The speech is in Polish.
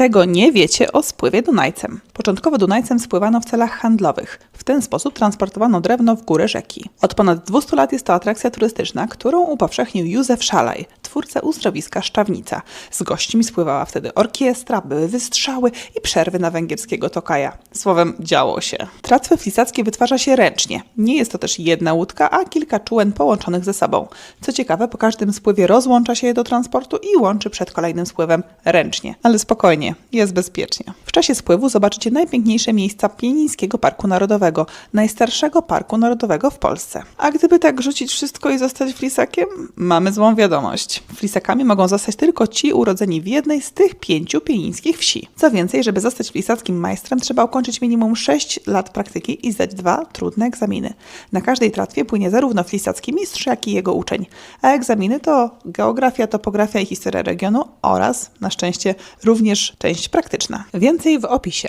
Tego nie wiecie o spływie Dunajcem. Początkowo Dunajcem spływano w celach handlowych. W ten sposób transportowano drewno w górę rzeki. Od ponad 200 lat jest to atrakcja turystyczna, którą upowszechnił Józef Szalaj, twórca uzdrowiska Szczawnica. Z gośćmi spływała wtedy orkiestra, były wystrzały i przerwy na węgierskiego tokaja. Słowem, działo się. Tratwy flisackie wytwarza się ręcznie. Nie jest to też jedna łódka, a kilka czółen połączonych ze sobą. Co ciekawe, po każdym spływie rozłącza się je do transportu i łączy przed kolejnym spływem ręcznie. Ale spokojnie, jest bezpiecznie. W czasie spływu zobaczycie najpiękniejsze miejsca Pienińskiego Parku Narodowego, najstarszego parku narodowego w Polsce. A gdyby tak rzucić wszystko i zostać flisakiem? Mamy złą wiadomość. Flisakami mogą zostać tylko ci urodzeni w jednej z tych pięciu pienińskich wsi. Co więcej, żeby zostać flisackim majstrem, trzeba ukończyć minimum 6 lat praktyki i zdać dwa trudne egzaminy. Na każdej tratwie płynie zarówno flisacki mistrz, jak i jego uczeń. A egzaminy to geografia, topografia i historia regionu oraz, na szczęście, również część praktyczna. Więcej w opisie.